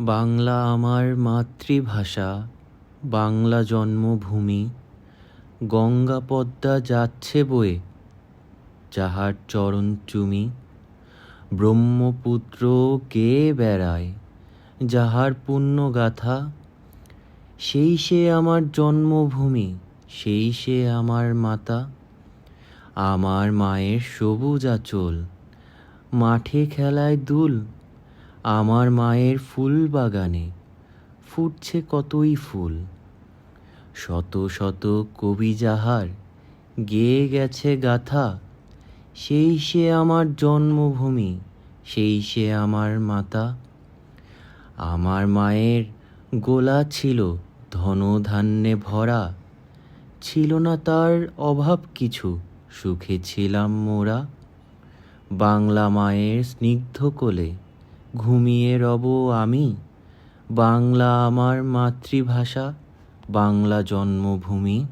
বাংলা আমার মাতৃভাষা, বাংলা জন্মভূমি, গঙ্গা পদ্মা যাচ্ছে বয়ে, যাহার চরণ চুমি, ব্রহ্মপুত্র কে বেড়ায়, যাহার পুণ্য গাথা সেই সে আমার জন্মভূমি, সেই সে আমার মাতা, আমার মায়ের সবুজ আঁচল, মাঠে খেলায় দুল আমার মায়ের ফুল বাগানে ফুটছে কতই ফুল। শত শত কবি যাহার গেয়ে গেছে গাথা, সেই সে আমার জন্মভূমি, সেই সে আমার মাতা। আমার মায়ের গোলা ছিল ধনধান্যে ভরা, ছিল না তার অভাব কিছু, সুখে ছিলাম মোরা। বাংলা মায়ের স্নিগ্ধ কোলে ঘুমিয়ে রব আমি। বাংলা আমার মাতৃভাষা বাংলা জন্মভূমি।